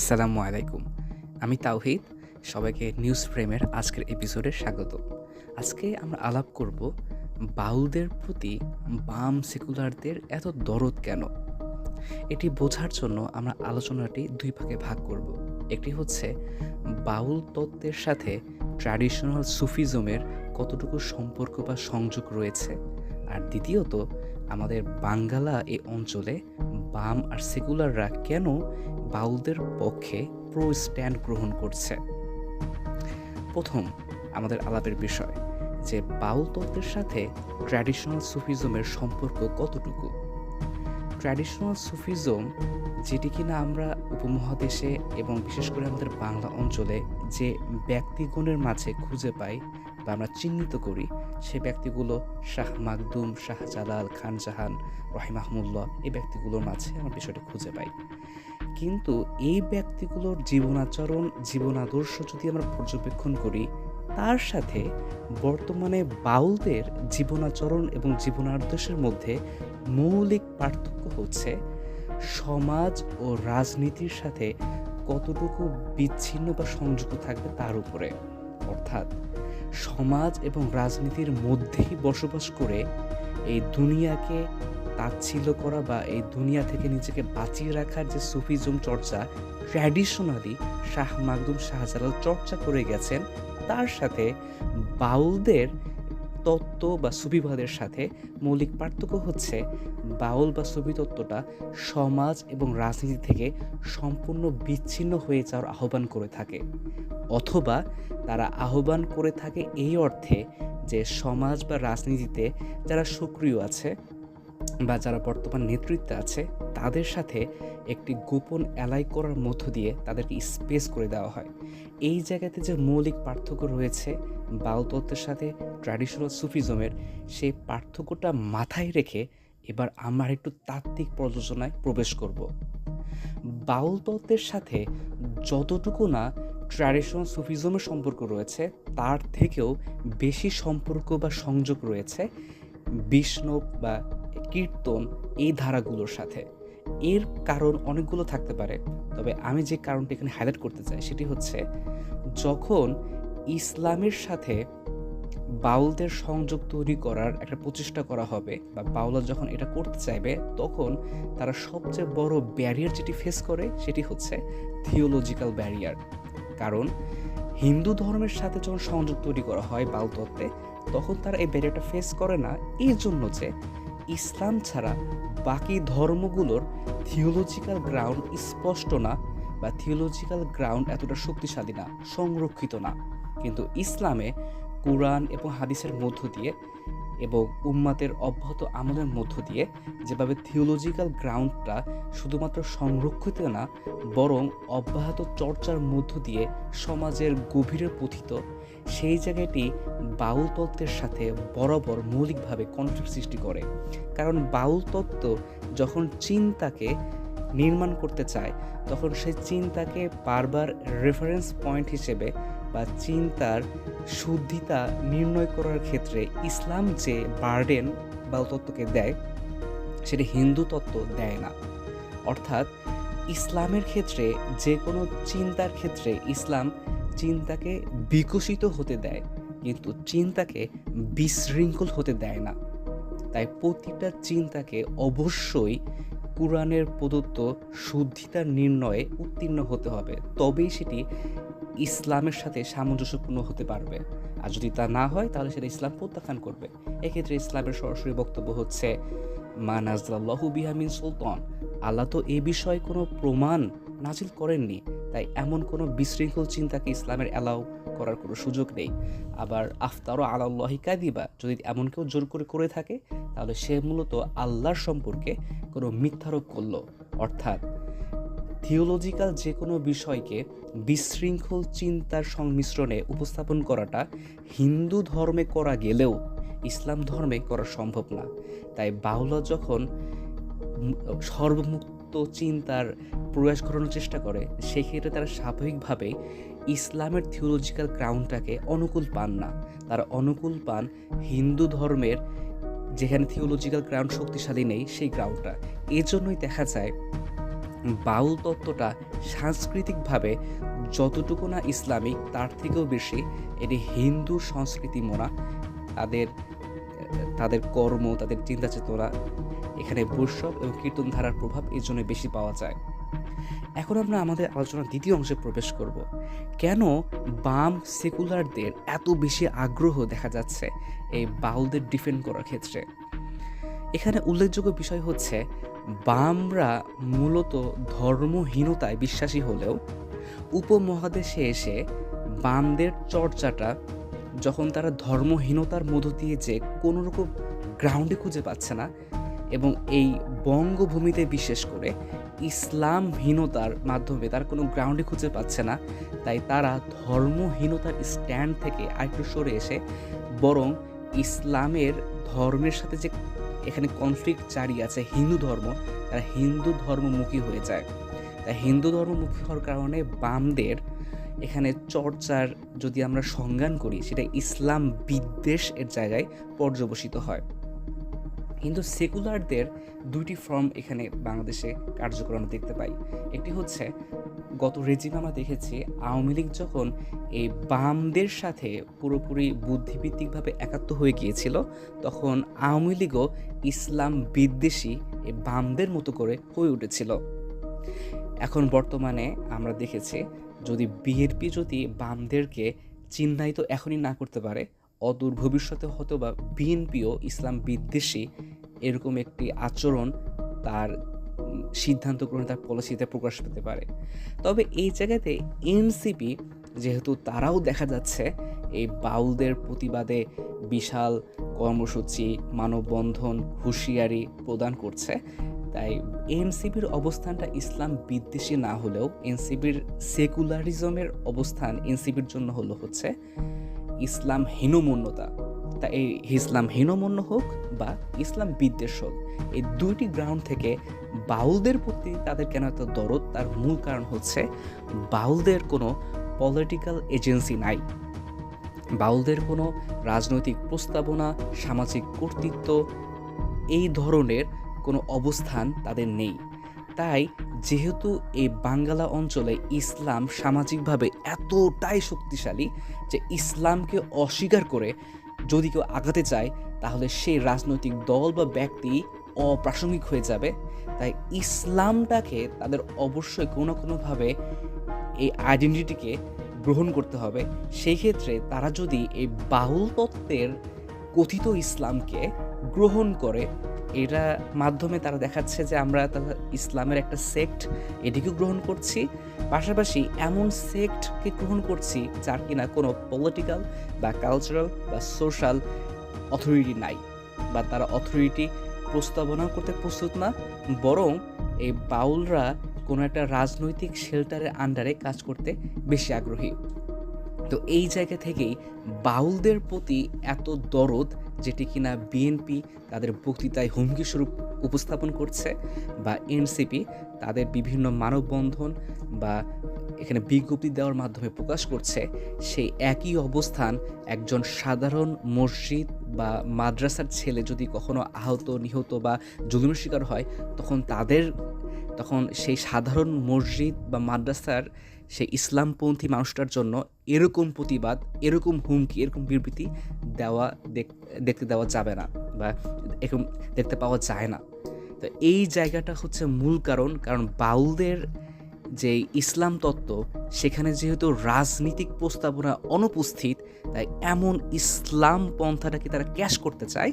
আসসালামু আলাইকুম। আমি তাওহিদ, সবাইকে নিউজ ফ্রেমের আজকের এপিসোডে স্বাগত। আজকে আমরা আলাপ করব বাউলদের প্রতি বাম সেকুলারদের এত দরদ কেন? এটি বোঝার জন্য আমরা আলোচনাটি দুই ভাগে ভাগ করব। একটি হচ্ছে বাউল তত্ত্বের সাথে ট্র্যাডিশনাল সুফিজমের কতটুকু সম্পর্ক বা সংযোগ রয়েছে। আর দ্বিতীয়ত আমাদের বাঙ্গালা এই অঞ্চলে বাম আর সেকুলাররা কেন বাউলদের পক্ষে প্রো স্ট্যান্ড গ্রহণ করছে? প্রথম, আমাদের আলাপের বিষয়, যে বাউল তত্ত্বের সাথে ট্র্যাডিশনাল সুফিজমের সম্পর্ক কতটুকু? ট্র্যাডিশনাল সুফিজম, যেটি কিনা আমরা উপমহাদেশে এবং বিশেষ করে আমাদের বাংলা অঞ্চলে যে ব্যক্তিগণের মাঝে খুঁজে পাই বা আমরা চিহ্নিত করি, সে ব্যক্তিগুলো শাহ মাকদুম, শাহ জালাল, খান জাহান, রহিমাহমুল্লাহ, এই ব্যক্তিগুলোর মাঝে আমরা বিষয়টি খুঁজে পাই। কিন্তু এই ব্যক্তিগুলোর জীবনাচরণ জীবন আদর্শ যদি আমরা পর্যবেক্ষণ করি, তার সাথে বর্তমানে বাউলদের জীবনাচরণ এবং জীবনাদর্শের মধ্যে মৌলিক পার্থক্য হচ্ছে সমাজ ও রাজনীতির সাথে কতটুকু বিচ্ছিন্ন বা সংযুক্ত থাকবে তার উপরে। অর্থাৎ সমাজ এবং রাজনীতির মধ্যেই বসবাস করে এই দুনিয়াকে তাচ্ছিল্য করা বা এই দুনিয়া থেকে নিজেকে বাঁচিয়ে রাখার যে সুফিজম চর্চা ট্র্যাডিশনালি শাহ মাকদুম শাহজালাল চর্চা করে গেছেন, তার সাথে বাউলদের তত্ত্ব বা সুফিবাদের সাথে মৌলিক পার্থক্য হচ্ছে বাউল বা সুফি তত্ত্বটা সমাজ এবং রাজনীতি থেকে সম্পূর্ণ বিচ্ছিন্ন হয়ে যাওয়ার আহ্বান করে থাকে। অথবা তারা আহ্বান করে থাকে এই অর্থে যে সমাজ বা রাজনীতিতে যারা সক্রিয় আছে বা যারা বর্তমান নেতৃত্বে আছে, তাদের সাথে একটি গোপন অ্যালাই করার মধ্য দিয়ে তাদেরকে স্পেস করে দেওয়া হয়। এই জায়গাতে যে মৌলিক পার্থক্য রয়েছে বাউল তত্ত্বের সাথে ট্র্যাডিশনাল সুফিজমের সেই পার্থক্যটা মাথায় রেখে এবার আমরা একটু তাত্ত্বিক পর্যালোচনায় প্রবেশ করব। বাউল তত্ত্বের সাথে যতটুকু না ট্র্যাডিশনাল সুফিজমের সম্পর্ক রয়েছে, তার থেকেও বেশি সম্পর্ক বা সংযোগ রয়েছে বিষ্ণব বা কীর্তন এই ধারাগুলোর সাথে। এর কারণ অনেকগুলো থাকতে পারে, তবে আমি যে কারণটা এখানে হাইলাইট করতে চাই সেটি হচ্ছে, যখন ইসলামের সাথে বাউলদের সংযোগ তৈরি করার একটা প্রচেষ্টা করা হবে বা বাউলা যখন এটা করতে চাইবে, তখন তারা সবচেয়ে বড় ব্যারিয়ার যেটি ফেস করে সেটি হচ্ছে থিওলজিক্যাল ব্যারিয়ার কারণ হিন্দু ধর্মের সাথে যখন সংযোগ তৈরি করা হয় বাউল তত্ত্বে, তখন তারা এই ব্যারিয়ারটা ফেস করে না। এই জন্য যে ইসলাম ছাড়া বাকি ধর্মগুলোর থিওলজিক্যাল গ্রাউন্ড স্পষ্ট না বা থিওলজিক্যাল গ্রাউন্ড এতটা শক্তিশালী না, সংরক্ষিত না। কিন্তু ইসলামে কোরআন এবং হাদিসের মধ্য দিয়ে এবং উম্মাতের অব্যাহত আমলের মধ্য দিয়ে যেভাবে থিওলজিক্যাল গ্রাউন্ডটা শুধুমাত্র সংরক্ষিত না, বরং অব্যাহত চর্চার মধ্য দিয়ে সমাজের গভীরে পথিত, সেই জায়গাটি বাউল তত্ত্বের সাথে বরাবর মৌলিকভাবে কনফ্লিক্ট সৃষ্টি করে। কারণ বাউল তত্ত্ব যখন চিন্তাকে নির্মাণ করতে চায়, তখন সেই চিন্তাকে বারবার রেফারেন্স পয়েন্ট হিসেবে বা চিন্তার শুদ্ধিতা নির্ণয় করার ক্ষেত্রে ইসলাম যে বার্ডেন বা তত্ত্বকে দেয়, সেটা হিন্দু তত্ত্ব দেয় না। অর্থাৎ ইসলামের ক্ষেত্রে যে কোনো চিন্তার ক্ষেত্রে ইসলাম চিন্তাকে বিকশিত হতে দেয়, কিন্তু চিন্তাকে বিশৃঙ্খল হতে দেয় না। তাই প্রতিটা চিন্তাকে অবশ্যই কোরআনের প্রদত্ত শুদ্ধিতার নির্ণয়ে উত্তীর্ণ হতে হবে, তবেই সেটি ইসলামের সাথে সামঞ্জস্যপূর্ণ হতে পারবে। আর যদি তা না হয়, তাহলে সেটা ইসলাম প্রত্যাখ্যান করবে। এক্ষেত্রে ইসলামের সরাসরি বক্তব্য হচ্ছে, মা নাজলাল্লাহু বিহামিন সুলতান। আল্লাহ তো এ বিষয়ে কোনো প্রমাণ নাজিল করেননি, তাই এমন কোনো বিশৃঙ্খল চিন্তাকে ইসলামের অ্যালাউ করার কোনো সুযোগ নেই। আবার আফতারও আল্লাহি কাদিবা যদি এমন কেউ জোর করে করে থাকে, তাহলে সে মূলত আল্লাহর সম্পর্কে কোনো মিথ্যারোপ করল। অর্থাৎ থিওলজিক্যাল যে কোনো বিষয়কে বিশৃঙ্খল চিন্তার সংমিশ্রণে উপস্থাপন করাটা হিন্দু ধর্মে করা গেলেও ইসলাম ধর্মে করা সম্ভব না। তাই বাউলা যখন সর্বমুক্ত চিন্তার প্রয়াস ঘটানোর চেষ্টা করে, সেক্ষেত্রে তারা স্বাভাবিকভাবেই ইসলামের থিওলজিক্যাল গ্রাউন্ডটাকে অনুকূল পান না। তারা অনুকূল পান হিন্দু ধর্মের যেখানে থিওলজিক্যাল গ্রাউন্ড শক্তিশালী নেই, সেই গ্রাউন্ডটা এজন্যই দেখা যায় বাউল তত্ত্বটা সাংস্কৃতিকভাবে যতটুকু না ইসলামিক, তার থেকেও বেশি এটি হিন্দু সংস্কৃতি মোনা তাদের তাদের কর্ম, তাদের চিন্তা চেতনা এখানে বৈষ্ণব এবং কীর্তনধারার প্রভাব এই জন্য বেশি পাওয়া যায়। এখন আমরা আমাদের আলোচনার দ্বিতীয় অংশে প্রবেশ করব। কেন বাম সেকুলারদের এত বেশি আগ্রহ দেখা যাচ্ছে এই বাউলদের ডিফেন্ড করার ক্ষেত্রে? এখানে উল্লেখযোগ্য বিষয় হচ্ছে, বামরা মূলত ধর্মহীনতায় বিশ্বাসী হলেও উপমহাদেশে এসে বামদের চর্চাটা যখন তারা ধর্মহীনতার মধ্য দিয়ে যে কোনোরকম গ্রাউন্ডে খুঁজে পাচ্ছে না এবং এই বঙ্গভূমিতে বিশেষ করে ইসলামহীনতার মাধ্যমে তার কোনো গ্রাউন্ডে খুঁজে পাচ্ছে না। তাই তারা ধর্মহীনতার স্ট্যান্ড থেকে আরেকটু সরে এসে বরং ইসলামের ধর্মের সাথে যে এখানে কনফ্লিক্ট জারি আছে, হিন্দু ধর্ম, তারা হিন্দু ধর্মমুখী হয়ে যায়। তাই হিন্দু ধর্মমুখী হওয়ার কারণে বামদের এখানে চর্চার যদি আমরা সংজ্ঞান করি, সেটা ইসলাম বিদ্বেষ এর জায়গায় পর্যবসিত হয়। কিন্তু সেকুলারদের দুইটি ফর্ম এখানে বাংলাদেশে কার্যকর আমরা দেখতে পাই। একটি হচ্ছে, গত রেজিমে আমরা দেখেছি আওয়ামী লীগ যখন এই বামদের সাথে পুরোপুরি বুদ্ধিভিত্তিকভাবে একাত্ম হয়ে গিয়েছিল, তখন আওয়ামী লীগও ইসলাম বিদ্বেষী এই বামদের মতো করে হয়ে উঠেছিল। এখন বর্তমানে আমরা দেখেছি, যদি বিএনপি যদি বামদেরকে চিহ্নায়িত এখনই না করতে পারে অদূর ভবিষ্যতে হয়তো বা বিএনপিও ইসলাম বিদ্বেষী এরকম একটি আচরণ তার সিদ্ধান্ত গ্রহণ তার পলিসিতে প্রকাশ পেতে পারে। তবে এই জায়গাতে এনসিপি যেহেতু তারাও দেখা যাচ্ছে এই বাউলদের প্রতিবাদে বিশাল কর্মসূচি, মানববন্ধন, হুঁশিয়ারি প্রদান করছে। তাই এনসিপির অবস্থানটা ইসলাম বিদ্বেষী না হলেও এনসিপির সেকুলারিজমের অবস্থান এনসিপির জন্য হলো হচ্ছে ইসলাম হীনমন্যতা। তা এই ইসলাম হীনমন্য হোক বা ইসলাম বিদ্বেষ হোক, এই দুইটি গ্রাউন্ড থেকে বাউলদের প্রতি তাদের কেন এত দরদ? তার মূল কারণ হচ্ছে বাউলদের কোনো পলিটিক্যাল এজেন্সি নাই। বাউলদের কোনো রাজনৈতিক প্রস্তাবনা, সামাজিক কর্তৃত্ব, এই ধরনের কোনো অবস্থান তাদের নেই। তাই যেহেতু এই বাঙ্গালা অঞ্চলে ইসলাম সামাজিকভাবে এতটাই শক্তিশালী যে ইসলামকে অস্বীকার করে যদি কেউ আগাতে চায়, তাহলে সেই রাজনৈতিক দল বা ব্যক্তি অপ্রাসঙ্গিক হয়ে যাবে। তাই ইসলামটাকে তাদের অবশ্যই কোনো কোনোভাবে এই আইডেন্টিটিকে গ্রহণ করতে হবে। সেই ক্ষেত্রে তারা যদি এই বাহুল তত্ত্বের কথিত ইসলামকে গ্রহণ করে এটা মাধ্যমে তারা দেখাচ্ছে যে আমরা তারা ইসলামের একটা সেক্ট এটিকেও গ্রহণ করছি। পাশাপাশি এমন সেক্টকে গ্রহণ করছি যার কিনা কোনো পলিটিক্যাল বা কালচারাল বা সোশ্যাল অথরিটি নাই বা তারা অথরিটি প্রস্তাবনা করতে প্রস্তুত না, বরং এই বাউলরা কোনো একটা রাজনৈতিক শেল্টারের আন্ডারে কাজ করতে বেশি আগ্রহী। তো এই জায়গা থেকেই বাউলদের প্রতি এত দরদ যেটি কিনা বিএনপি তাদের বক্তৃতায় হুমকি স্বরূপ উপস্থাপন করছে বা এনসিপি তাদের বিভিন্ন মানববন্ধন বা এখানে বিজ্ঞপ্তি দেওয়ার মাধ্যমে প্রকাশ করছে, সেই একই অবস্থান একজন সাধারণ মসজিদ বা মাদ্রাসার ছেলে যদি কখনো আহত, নিহত বা জুলুমের শিকার হয়, তখন তাদের, তখন সেই সাধারণ মসজিদ বা মাদ্রাসার সেই ইসলামপন্থী মানুষটার জন্য এরকম প্রতিবাদ, এরকম হুমকি, এরকম বিবৃতি দেওয়া দেখ- দেখতে দেওয়া যাবে না বা এরকম দেখতে পাওয়া যায় না। তো এই জায়গাটা হচ্ছে মূল কারণ কারণ বাউলদের যে ইসলাম তত্ত্ব, সেখানে যেহেতু রাজনীতিক প্রস্তাবনা অনুপস্থিত, তাই এমন ইসলাম পন্থাটাকে তারা ক্যাশ করতে চায়,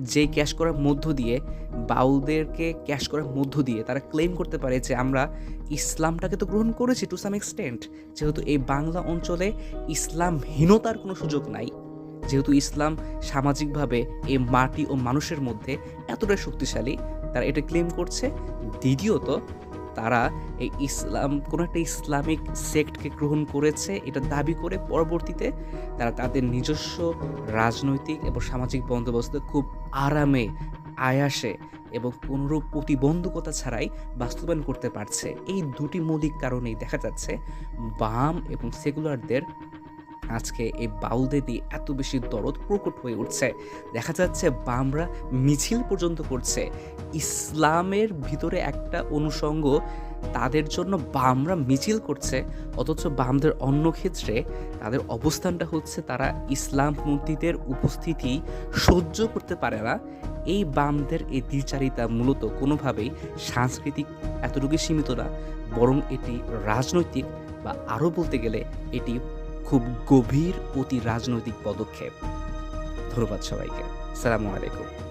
যে ক্যাশ করার মধ্য দিয়ে, বাউলদেরকে ক্যাশ করার মধ্য দিয়ে তারা ক্লেম করতে পারে যে আমরা ইসলামটাকে তো গ্রহণ করেছি টু সাম এক্সটেন্ট যেহেতু এই বাংলা অঞ্চলে ইসলামহীনতার কোনো সুযোগ নাই। যেহেতু ইসলাম সামাজিকভাবে এই মাটি ও মানুষের মধ্যে এতটাই শক্তিশালী, তারা এটা ক্লেম করছে। দ্বিতীয়ত তারা এই ইসলাম, কোনো একটা ইসলামিক সেক্টকে গ্রহণ করেছে, এটা দাবি করে পরবর্তীতে তারা তাদের নিজস্ব রাজনৈতিক এবং সামাজিক বন্দোবস্ত খুব আরামে, আয়াসে এবং কোনোরূপ প্রতিবন্ধকতা ছাড়াই বাস্তবায়ন করতে পারছে। এই দুটি মৌলিক কারণেই দেখা যাচ্ছে বাম এবং সেকুলারদের আজকে এই বাউলদের নিয়ে এত বেশি দরদ প্রকট হয়ে উঠছে। দেখা যাচ্ছে বামরা মিছিল পর্যন্ত করছে। ইসলামের ভিতরে একটা অনুষঙ্গ তাদের জন্য বামরা মিছিল করছে, অথচ বামদের অন্য ক্ষেত্রে তাদের অবস্থানটা হচ্ছে তারা ইসলাম ইসলামপন্থীদের উপস্থিতি সহ্য করতে পারে না। এই বামদের এই দ্বিচারিতা মূলত কোনোভাবেই সাংস্কৃতিক এতটুকু সীমিত না, বরং এটি রাজনৈতিক বা আরও বলতে গেলে এটি খুব গভীর অতি রাজনৈতিক পদক্ষেপ। ধন্যবাদ সবাইকে। সালামু আলাইকুম।